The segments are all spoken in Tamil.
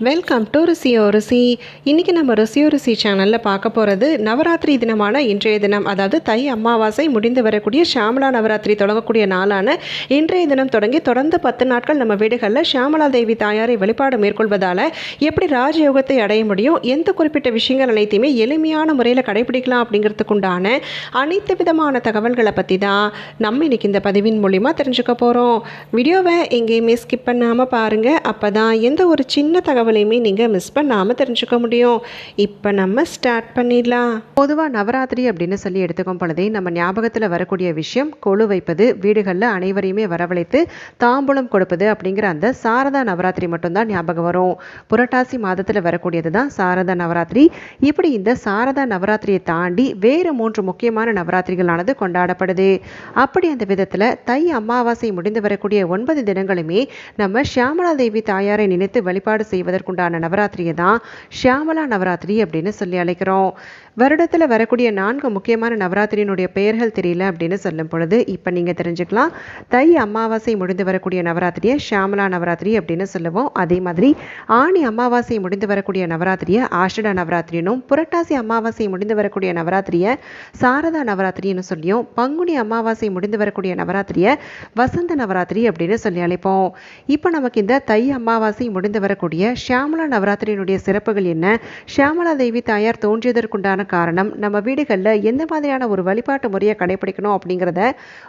வெல்கம் டு ருசியோ ருசி இன்றைக்கி நம்ம ருசியோ ருசி சேனலில் பார்க்க போகிறது நவராத்திரி தினமான இன்றைய தினம். அதாவது தை அமாவாசை முடிந்து வரக்கூடிய ஷாமலா நவராத்திரி தொடங்கக்கூடிய நாளான இன்றைய தினம் தொடங்கி தொடர்ந்து பத்து நாட்கள் நம்ம வீடுகளில் ஷாமலா தேவி தாயாரை வழிபாடு மேற்கொள்வதால் எப்படி ராஜயோகத்தை அடைய முடியும் எந்த குறிப்பிட்ட விஷயங்கள் அனைத்தையுமே எளிமையான முறையில் கடைபிடிக்கலாம் அப்படிங்கிறதுக்குண்டான அனைத்து விதமான தகவல்களை பற்றி தான் நம்ம இன்றைக்கி இந்த பதிவின் மூலிமா தெரிஞ்சுக்க போகிறோம் வீடியோவை எங்கேயுமே ஸ்கிப் பண்ணாமல் பாருங்கள் அப்போ தான் எந்த ஒரு சின்ன தகவல் தகவலையுமே நீங்கள் மிஸ் பண்ணாமல் தெரிஞ்சுக்க முடியும். இப்போ நம்ம ஸ்டார்ட் பண்ணிடலாம். பொதுவாக நவராத்திரி அப்படின்னு சொல்லி எடுத்துக்கும் பொழுதே நம்ம ஞாபகத்தில் வரக்கூடிய விஷயம் கொழு வைப்பது வீடுகளில் அனைவரையுமே வரவழைத்து தாம்பூலம் கொடுப்பது அப்படிங்கிற அந்த சாரதா நவராத்திரி மட்டும்தான் ஞாபகம் வரும். புரட்டாசி மாதத்தில் வரக்கூடியது தான் சாரதா நவராத்திரி. இப்படி இந்த சாரதா நவராத்திரியை தாண்டி வேறு மூன்று முக்கியமான நவராத்திரிகளானது கொண்டாடப்படுது. அப்படி அந்த விதத்தில் தை அமாவாசை முடிந்து வரக்கூடிய ஒன்பது தினங்களுமே நம்ம ஷியாமலா தேவி தாயாரை நினைத்து வழிபாடு செய்வது செய்வதற்குண்டான நவராத்திரியை தான் ஷியாமலா நவராத்திரி அப்படின்னு சொல்லி அழைக்கிறோம். வருடத்தில் வரக்கூடிய நான்கு முக்கியமான நவராத்திரியினுடைய பெயர்கள் தெரியல அப்படின்னு சொல்லும் பொழுது இப்போ நீங்கள் தெரிஞ்சுக்கலாம். தை அமாவாசை முடிந்து வரக்கூடிய நவராத்திரியை ஷியாமலா நவராத்திரி அப்படின்னு சொல்லுவோம். அதே மாதிரி ஆணி அமாவாசை முடிந்து வரக்கூடிய நவராத்திரியை ஆஷட நவராத்திரினும் புரட்டாசி அமாவாசை முடிந்து வரக்கூடிய நவராத்திரியை சாரதா நவராத்திரின்னு சொல்லியும் பங்குனி அமாவாசை முடிந்து வரக்கூடிய நவராத்திரியை வசந்த நவராத்திரி அப்படின்னு சொல்லி அழைப்போம். இப்போ நமக்கு இந்த தை அமாவாசை முடிந்து வரக்கூடிய ஷியாமலா நவராத்திரியினுடைய சிறப்புகள் என்ன? ஷியாமலா தேவி தாயார் தோன்றியதற்குண்டான காரணம் நம்ம வீடுகளில் எந்த மாதிரியான ஒரு வழிபாட்டு முறையை கடைபிடிக்கணும் அப்படிங்கிறத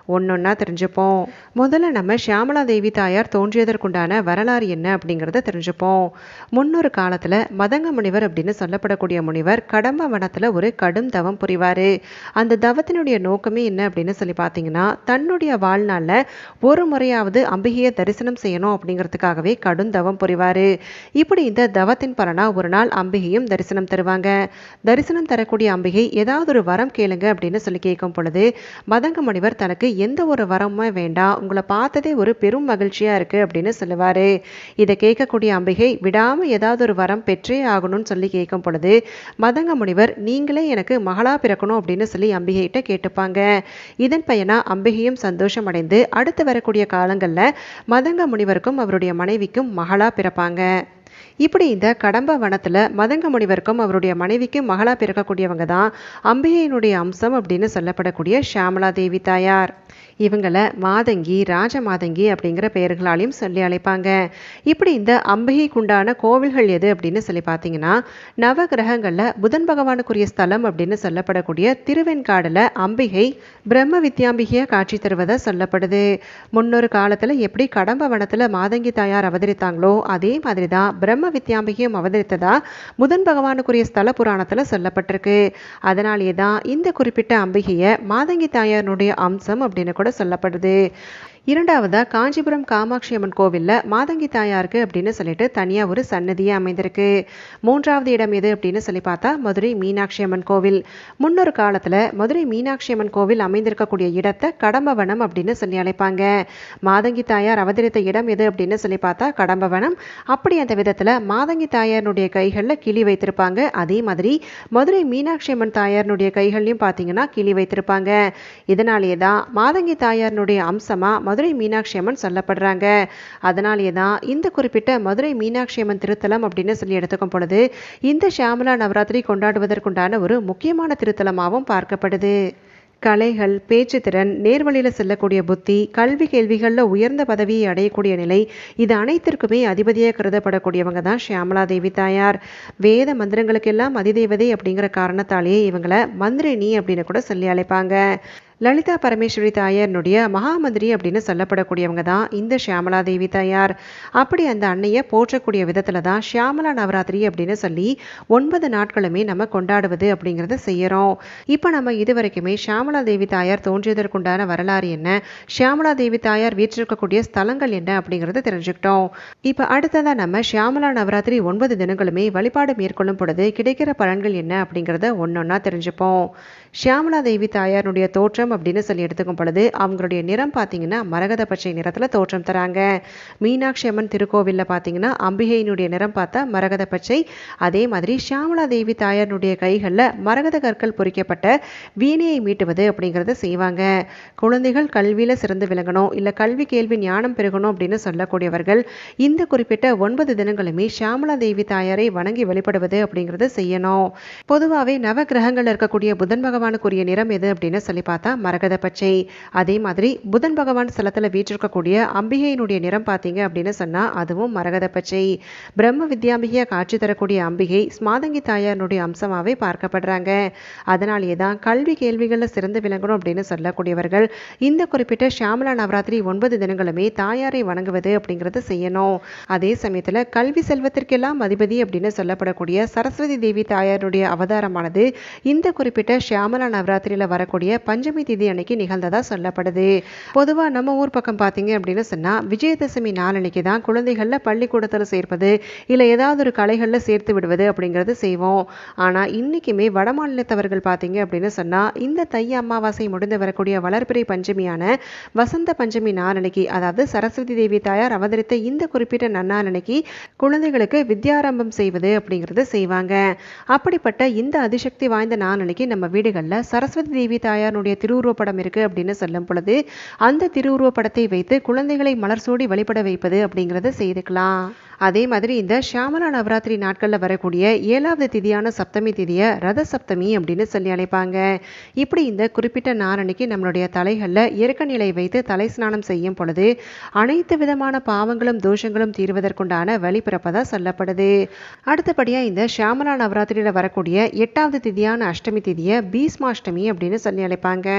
ஒன்றொன்னா தெரிஞ்சுப்போம். முதல்ல நம்ம ஷியாமலா தேவி தாயார் தோன்றியதற்குண்டான வரலாறு என்ன அப்படிங்கிறத தெரிஞ்சுப்போம். முன்னொரு காலத்தில் மதங்க முனிவர் அப்படின்னு சொல்லப்படக்கூடிய முனிவர் கடம்ப வனத்தில் ஒரு கடும் தவம் புரிவார். அந்த தவத்தினுடைய நோக்கமே என்ன அப்படின்னு சொல்லி பார்த்தீங்கன்னா தன்னுடைய வாழ்நாளில் ஒரு முறையாவது அம்பிகையை தரிசனம் செய்யணும் அப்படிங்கிறதுக்காகவே கடும் தவம் புரிவார். இப்படி இந்த தவத்தின் பலனா ஒரு நாள் அம்பிகையும் தரிசனம் தருவாங்க. தரிசனம் தரக்கூடிய அம்பிகை ஏதாவது ஒரு வரம் கேளுங்க அப்படின்னு சொல்லி கேட்கும் பொழுது மதங்க முனிவர் தனக்கு எந்த ஒரு வரமுமே வேண்டாம் உங்களை பார்த்ததே ஒரு பெரும் மகிழ்ச்சியாக இருக்குது அப்படின்னு சொல்லுவார். இதை கேட்கக்கூடிய அம்பிகை விடாமல் ஏதாவது ஒரு வரம் பெற்றே ஆகணும்னு சொல்லி கேட்கும் பொழுது மதங்க முனிவர் நீங்களே எனக்கு மகளா பிறக்கணும் அப்படின்னு சொல்லி அம்பிகைகிட்ட கேட்டுப்பாங்க. இதன் பயனா அம்பிகையும் சந்தோஷம் அடைந்து அடுத்து வரக்கூடிய காலங்களில் மதங்க முனிவருக்கும் அவருடைய மனைவிக்கும் மகளா பிறப்பாங்க. இப்படி இந்த கடம்ப வனத்தில் மதங்க முனிவருக்கும் அவருடைய மனைவிக்கும் மகளா பிறக்கக்கூடியவங்க தான் அம்பிகையினுடைய அம்சம் அப்படின்னு சொல்லப்படக்கூடிய ஷியாமலா தேவி தாயார். இவங்களை மாதங்கி ராஜ மாதங்கி அப்படிங்கிற பெயர்களாலையும் சொல்லி அழைப்பாங்க. இப்படி இந்த அம்பிகைக்குண்டான கோவில்கள் எது அப்படின்னு சொல்லி பார்த்தீங்கன்னா நவ கிரகங்களில் புதன் பகவானுக்குரிய ஸ்தலம் அப்படின்னு சொல்லப்படக்கூடிய திருவெண்காடில் அம்பிகை பிரம்ம வித்யாம்பிகையாக காட்சி தருவதாக சொல்லப்படுது. முன்னொரு காலத்தில் எப்படி கடம்ப வனத்தில் மாதங்கி தாயார் அவதரித்தாங்களோ அதே மாதிரி தான் பிரம்ம வித்யாம்பிகையும் அவதரித்ததா புதன் பகவானுக்குரிய ஸ்தல புராணத்தில் சொல்லப்பட்டிருக்கு. அதனாலேயே தான் இந்த குறிப்பிட்ட அம்பிகையை மாதங்கி தாயாருடைய அம்சம் அப்படின்னு கூட சொல்லப்படுது. இரண்டாவதாக காஞ்சிபுரம் காமாட்சி அம்மன் கோவிலில் மாதங்கி தாயாருக்கு அப்படின்னு சொல்லிட்டு தனியாக ஒரு சன்னதியே அமைந்திருக்கு. மூன்றாவது இடம் எது அப்படின்னு சொல்லி பார்த்தா மதுரை மீனாட்சி அம்மன் கோவில். முன்னொரு காலத்தில் மதுரை மீனாட்சி அம்மன் கோவில் அமைந்திருக்கக்கூடிய இடத்தை கடம்பவனம் அப்படின்னு சொல்லி அழைப்பாங்க. மாதங்கி தாயார் அவதரித்த இடம் எது அப்படின்னு சொல்லி பார்த்தா கடம்பவனம். அப்படி அந்த விதத்தில் மாதங்கி தாயாருடைய கைகளில் கிளி வைத்திருப்பாங்க. அதே மாதிரி மதுரை மீனாட்சி அம்மன் தாயாருடைய கைகள்லையும் பார்த்தீங்கன்னா கிளி வைத்திருப்பாங்க. இதனாலேயே தான் மாதங்கி தாயாருடைய அம்சமாக மதுரை மீனாட்சி அம்மன் சொல்லப்படுறாங்க. அதனாலேயே தான் இந்த குறிப்பிட்ட மதுரை மீனாட்சி அம்மன் திருத்தலம் அப்படின்னு சொல்லி எடுத்துக்கும் பொழுது இந்த ஷியாமலா நவராத்திரி கொண்டாடுவதற்குண்டான ஒரு முக்கியமான திருத்தலமாகவும் பார்க்கப்படுது. கலைகள் பேச்சுத்திறன் நேர்வழியில் செல்லக்கூடிய புத்தி கல்வி கேள்விகளில் உயர்ந்த பதவியை அடையக்கூடிய நிலை இது அனைத்திற்குமே அதிபதியாக கருதப்படக்கூடியவங்க தான் ஷியாமலா தேவி தாயார். வேத மந்திரங்களுக்கெல்லாம் அதிதேவதை அப்படிங்கிற காரணத்தாலேயே இவங்களை மந்திரினி அப்படின்னு கூட சொல்லி அழைப்பாங்க. லலிதா பரமேஸ்வரி தாயாரினுடைய மகாமந்திரி அப்படின்னு சொல்லப்படக்கூடியவங்க தான் இந்த ஷியாமலா தேவி தாயார். அப்படி அந்த அன்னையை போற்றக்கூடிய விதத்தில் தான் ஷியாமலா நவராத்திரி அப்படின்னு சொல்லி ஒன்பது நாட்களுமே நம்ம கொண்டாடுவது அப்படிங்கிறத செய்கிறோம் இப்போ நம்ம இது வரைக்குமே ஷியாமலா தேவி தாயார் தோன்றியதற்குண்டான வரலாறு என்ன? ஷியாமலா தேவி தாயார் வீற்றிருக்கக்கூடிய ஸ்தலங்கள் என்ன அப்படிங்கிறத தெரிஞ்சுக்கிட்டோம். இப்போ அடுத்ததாக நம்ம ஷியாமலா நவராத்திரி ஒன்பது தினங்களுமே வழிபாடு மேற்கொள்ளும் பொழுது கிடைக்கிற பலன்கள் என்ன அப்படிங்கிறத ஒன்றொன்னா தெரிஞ்சுப்போம். ஷியாமலா தேவி தாயாருடைய தோற்றம் அப்படின்னு சொல்லி எடுத்துக்கும் பொழுது அவங்களுடைய நிறம் பார்த்தீங்கன்னா மரகத பச்சை நிறத்தில் தோற்றம் தராங்க. மீனாட்சி அம்மன் திருக்கோவிலில் பார்த்தீங்கன்னா அம்பிகையினுடைய நிறம் பார்த்தா மரகத பச்சை. அதே மாதிரி ஷியாமலா தேவி தாயாருடைய கைகளில் மரகத கற்கள் பொறிக்கப்பட்ட வீணையை மீட்டுவது அப்படிங்கிறத செய்வாங்க. குழந்தைகள் கல்வியில் சிறந்து விளங்கணும் இல்லை கல்வி கேள்வி ஞானம் பெருகணும் அப்படின்னு சொல்லக்கூடியவர்கள் இந்த குறிப்பிட்ட ஒன்பது தினங்களுமே ஷியாமலா தேவி தாயாரை வணங்கி வழிபடுவது அப்படிங்கிறத செய்யணும். பொதுவாகவே நவ கிரகங்கள் இருக்கக்கூடிய புதன் பகவானுக்குரிய நிறம் எது அப்படின்னு சொல்லி பார்த்தா மரகத பச்சை. அதே மாதிரி புதன் பகவான் ஸ்தலத்தில் வீற்றிருக்கக்கூடிய அம்பிகையினுடைய நிறம் பார்த்தீங்க அப்படின்னு சொன்னால் அதுவும் மரகத பச்சை. பிரம்ம வித்யாம்பிகையாக காட்சி தரக்கூடிய அம்பிகை ஸ்மாதங்கி தாயாருடைய அம்சமாகவே பார்க்கப்படுறாங்க. அதனாலேயே தான் கல்வி கேள்விகளில் சிறந்து விளங்கணும் அப்படின்னு சொல்லக்கூடியவர்கள் இந்த குறிப்பிட்ட ஷியாமலா நவராத்திரி ஒன்பது தினங்களுமே தாயாரை வணங்குவது அப்படிங்கிறத செய்யணும். அதே சமயத்தில் கல்வி செல்வத்திற்கெல்லாம் அதிபதி அப்படின்னு சொல்லப்படக்கூடிய சரஸ்வதி தேவி தாயாருடைய அவதாரமானது இந்த குறிப்பிட்ட ஷியாமலா நவராத்திரியில் வரக்கூடிய பஞ்சமி திதி அன்னைக்கு நிகழ்ந்ததாக சொல்லப்படுது. பொதுவாக நம்ம ஊர் பக்கம் பார்த்தீங்க அப்படின்னு சொன்னால் விஜயதசமி நாளன்னைக்கு தான் குழந்தைகளில் பள்ளிக்கூடத்தில் சேர்ப்பது இல்லை ஏதாவது ஒரு கலைகளில் சேர்த்து விடுவது அப்படிங்கிறது செய்வோம். ஆனால் இன்றைக்குமே வட மாநிலத்தவர்கள் பார்த்தீங்க அப்படின்னு சொன்னால் இந்த தை அமாவாசை முடிந்து வரக்கூடிய வளர்பிறை பஞ்சமியான வசந்த பஞ்சமி நாளன்னைக்கு அதாவது சரஸ்வதி தேவி தாயார் அவதரித்த இந்த குறிப்பிட்ட நன்னாளன்னைக்கு குழந்தைகளுக்கு வித்யாரம்பம் செய்வது அப்படிங்கிறது செய்வாங்க. அப்படிப்பட்ட இந்த அதிசக்தி வாய்ந்த நாளன்னைக்கு நம்ம வீடுகளில் சரஸ்வதி தேவி தாயாருடைய திரு திருவுருவப்படம் இருக்குது அப்படின்னு சொல்லும் பொழுது அந்த திருவுருவப்படத்தை வைத்து குழந்தைகளை மலர் சூடி வழிபட வைப்பது அப்படிங்கிறத செய்துக்கலாம். அதே மாதிரி இந்த ஷியாமலா நவராத்திரி நாட்களில் வரக்கூடிய ஏழாவது திதியான சப்தமி திதியை ரத சப்தமி அப்படின்னு சொல்லி அழைப்பாங்க. இப்படி இந்த குறிப்பிட்ட நாரணிக்கு நம்மளுடைய தலைகளில் இறக்க நிலை வைத்து தலை ஸ்நானம் செய்யும் பொழுது அனைத்து விதமான பாவங்களும் தோஷங்களும் தீர்வதற்குண்டான வழி பிறப்பதாக சொல்லப்படுது. அடுத்தபடியாக இந்த ஷியாமலா நவராத்திரியில் வரக்கூடிய எட்டாவது திதியான அஷ்டமி திதியை பீஷ்மாஷ்டமி அப்படின்னு சொல்லி அழைப்பாங்க.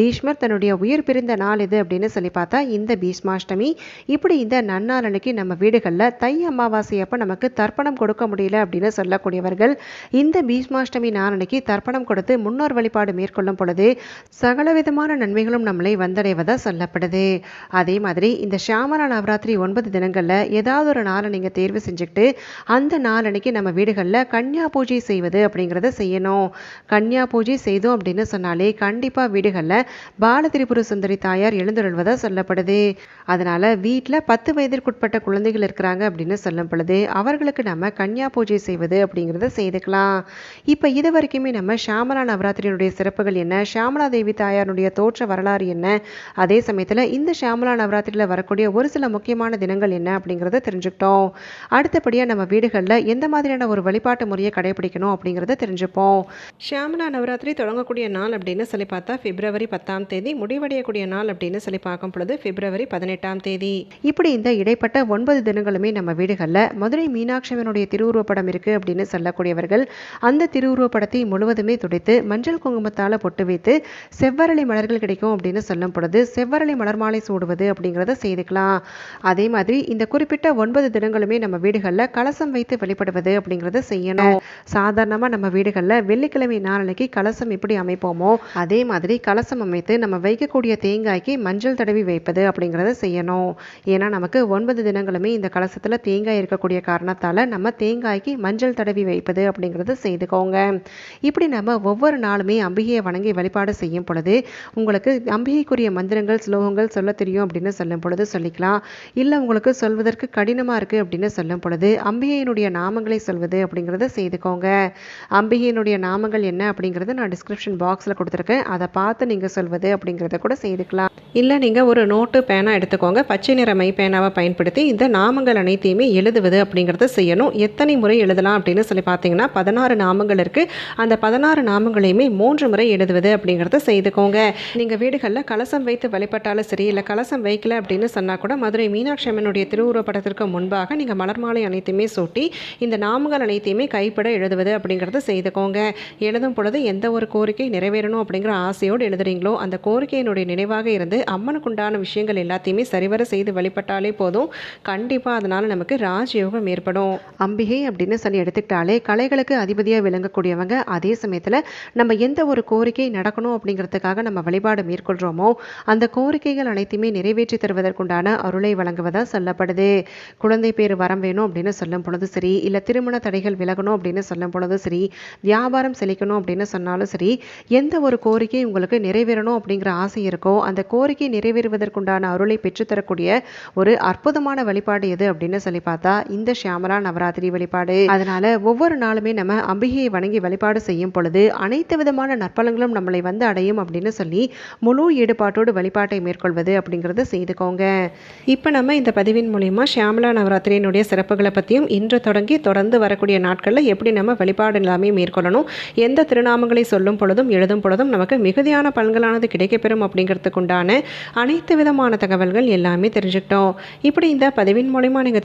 பீஷ்மர் தன்னுடைய உயிர் பிரிந்த நாள் இது அப்படின்னு சொல்லி பார்த்தா இந்த பீஷ்மாஷ்டமி. இப்படி இந்த நன்னாரனுக்கு நம்ம வீடுகளில் தை அமாவாசை அப்போ நமக்கு தர்ப்பணம் கொடுக்க முடியல அப்படின்னு சொல்லக்கூடியவர்கள் இந்த பீஷ்மாஷ்டமி நாளன்னைக்கு தர்ப்பணம் கொடுத்து முன்னோர் வழிபாடு மேற்கொள்ளும் பொழுது சகல விதமான நன்மைகளும் நம்மளை வந்தடைவதாக சொல்லப்படுது. அதே மாதிரி இந்த ஷியாமலா நவராத்திரி ஒன்பது தினங்களில் ஏதாவது ஒரு நாளை நீங்கள் தேர்வு செஞ்சுக்கிட்டு அந்த நாளனைக்கு நம்ம வீடுகளில் கன்யா பூஜை செய்வது அப்படிங்கிறத செய்யணும். கன்யா பூஜை செய்தோம் அப்படின்னு சொன்னாலே கண்டிப்பாக வீடுகளில் பாலதிரிபுர சுந்தரி தாயார் எழுந்துருள்வதாக சொல்லப்படுது. அதனால் வீட்டில் பத்து வயதிற்குட்பட்ட குழந்தைகள் இருக்கிறாங்க அப்படின்னு சொல்லும் பொழுது அவர்களுக்கு நம்ம கன்னியா பூஜை செய்வது அப்படிங்கிறத செய்துக்கலாம். இப்போ இது வரைக்குமே நம்ம ஷாமலா நவராத்திரியினுடைய சிறப்புகள் என்ன? ஷாமலா தேவி தாயாருடைய தோற்ற வரலாறு என்ன? அதே சமயத்தில் இந்த ஷாமலா நவராத்திரியில் வரக்கூடிய ஒரு சில முக்கியமான தினங்கள் என்ன அப்படிங்கிறத தெரிஞ்சுக்கிட்டோம். அடுத்தபடியாக நம்ம வீடுகளில் எந்த மாதிரியான ஒரு வழிபாட்டு முறையை கடைபிடிக்கணும் அப்படிங்கிறத தெரிஞ்சுப்போம். ஷியாமலா நவராத்திரி தொடங்கக்கூடிய நாள் அப்படின்னு சொல்லி பார்த்தா பிப்ரவரி பத்தாம் தேதி முடிவடையக்கூடிய நாள் அப்படின்னு சொல்லி பார்க்கும் பொழுது பிப்ரவரி பதினெட்டாம் தேதி. இப்படி இந்த இடைப்பட்ட ஒன்பது தினங்களுமே நம்ம வீடுகளில் மதுரை மீனாட்சியம்மனுடைய திருவுருவப்படம் இருக்குது அப்படின்னு சொல்லக்கூடியவர்கள் அந்த திருவுருவப்படத்தை முழுவதுமே துடைத்து மஞ்சள் குங்குமத்தால் பொட்டு வைத்து செவ்வரளி மலர்கள் கிடைக்கும் அப்படின்னு சொல்லும் பொழுது செவ்வரளி மலர் மாலை சூடுவது அப்படிங்கிறத செய்துக்கலாம். அதே மாதிரி இந்த குறிப்பிட்ட ஒன்பது தினங்களுமே நம்ம வீடுகளில் கலசம் வைத்து வெளிப்படுவது அப்படிங்கிறத செய்யணும். சாதாரணமாக நம்ம வீடுகளில் வெள்ளிக்கிழமை நாளைக்கு கலசம் எப்படி அமைப்போமோ அதே மாதிரி கலசம் அமைத்து நம்ம வைக்கக்கூடிய தேங்காய்க்கு மஞ்சள் தடவி வைப்பது அப்படிங்கிறத செய்யணும். ஏன்னா நமக்கு ஒன்பது தினங்களுமே இந்த கலசத்தில் தேங்காய் இருக்கக்கூடிய காரணத்தால் நம்ம தேங்காய்க்கு மஞ்சள் தடவி வைப்பது அப்படிங்கிறத செய்துக்கோங்க. இப்படி நம்ம ஒவ்வொரு நாளுமே அம்பிகையை வணங்கி வழிபாடு செய்யும் பொழுது உங்களுக்கு அம்பிகைக்குரிய மந்திரங்கள் ஸ்லோகங்கள் சொல்ல தெரியும் அப்படின்னு சொல்லும் பொழுது சொல்லிக்கலாம். இல்லை உங்களுக்கு சொல்வதற்கு கடினமாக இருக்குது அப்படின்னு சொல்லும் பொழுது அம்பிகையினுடைய நாமங்களை சொல்வது அப்படிங்கிறத செய்துக்கோங்க. அம்பிகையினுடைய நாமங்கள் என்ன அப்படிங்கிறத நான் டிஸ்கிரிப்ஷன் பாக்ஸில் கொடுத்துருக்கேன். அதை பார்த்து நீங்கள் சொல்வது அப்படிங்கிறத கூட செய்துக்கலாம். இல்லை நீங்கள் ஒரு நோட்டு பேனா எடுத்துக்கோங்க. பச்சை நிற மை பேனாவை பயன்படுத்தி இந்த நாமங்கள் அனைத்தையுமே எழுதுவது அப்படிங்கிறத செய்யணும். எத்தனை முறை எழுதலாம் அப்படின்னு சொல்லி பார்த்தீங்கன்னா பதினாறு நாமங்கள் இருக்குது அந்த பதினாறு நாமங்களையுமே மூன்று முறை எழுதுவது அப்படிங்கிறத செய்துக்கோங்க. நீங்கள் வீடுகளில் கலசம் வைத்து வழிபட்டாலும் சரி இல்லை கலசம் வைக்கல அப்படின்னு சொன்னால் கூட மதுரை மீனாட்சி அம்மனுடைய திருவுருவப்படத்திற்கு முன்பாக நீங்கள் மலர் மாலை அனைத்தையுமே சூட்டி இந்த நாமங்கள் அனைத்தையுமே கைப்பட எழுதுவது அப்படிங்கிறத செய்துக்கோங்க. எழுதும் பொழுது எந்த ஒரு கோரிக்கை நிறைவேறணும் அப்படிங்கிற ஆசையோடு எழுதுறீங்களோ அந்த கோரிக்கையினுடைய நினைவாக இருந்து அம்மனுக்குண்டான விஷயங்கள் எல்லாத்தையுமே சரிவர செய்து வழிபட்டாலே போதும். கண்டிப்பாக அதனால் நமக்கு ராஜயோகம் ஏற்படும். அம்பிகை அப்படின்னு சொல்லி எடுத்துக்கிட்டாலே கலைகளுக்கு அதிபதியாக விளங்கக்கூடியவங்க அதே சமயத்தில் நம்ம எந்த ஒரு கோரிக்கை நடக்கணும் அப்படிங்கிறதுக்காக நம்ம வழிபாடு மேற்கொள்கிறோமோ அந்த கோரிக்கைகள் அனைத்தையுமே நிறைவேற்றி தருவதற்குண்டான அருளை வழங்குவதாக சொல்லப்படுது. குழந்தை பேர் வரம் வேணும் அப்படின்னு சொல்லும் பொழுது சரி இல்லை திருமண தடைகள் விலகணும் அப்படின்னு சொல்லும் பொழுது சரி வியாபாரம் செழிக்கணும் அப்படின்னு சொன்னாலும் சரி எந்த ஒரு கோரிக்கை உங்களுக்கு நிறைவேறணும் அப்படிங்கிற ஆசை இருக்கோ அந்த கோரிக்கை நிறைவேறுவதற்குண்டான அருளை பெற்றுத்தரக்கூடிய ஒரு அற்புதமான வழிபாடு எது அப்படின்னு சொல்லி பார்த்தா இந்த ஷியாமலா நவராத்திரி வழிபாடு. அதனால ஒவ்வொரு நாளுமே நம்ம அம்பிகையை வணங்கி வழிபாடு செய்யும் பொழுது அனைத்து விதமான நற்பலங்களும் நம்மளை வந்து அடையும் அப்படின்னு சொல்லி முழு ஈடுபாட்டோடு வழிபாட்டை மேற்கொள்வது அப்படிங்கிறத செய்துக்கோங்க. இப்போ நம்ம இந்த பதிவின் மூலியமா ஷியாமலா நவராத்திரியினுடைய சிறப்புகளை பற்றியும் இன்று தொடங்கி தொடர்ந்து வரக்கூடிய நாட்களில் எப்படி நம்ம வழிபாடு எல்லாமே மேற்கொள்ளணும் எந்த திருநாமங்களை சொல்லும் பொழுதும் எழுதும் பொழுதும் நமக்கு மிகுதியான பலன்களானது கிடைக்கப்பெறும் அப்படிங்கிறதுக்குண்டான அனைத்து விதமான தகவல்கள் எல்லாமே தெரிஞ்சுக்கிட்டோம். இப்படி இந்த பதிவின் மூலிமா நீங்கள்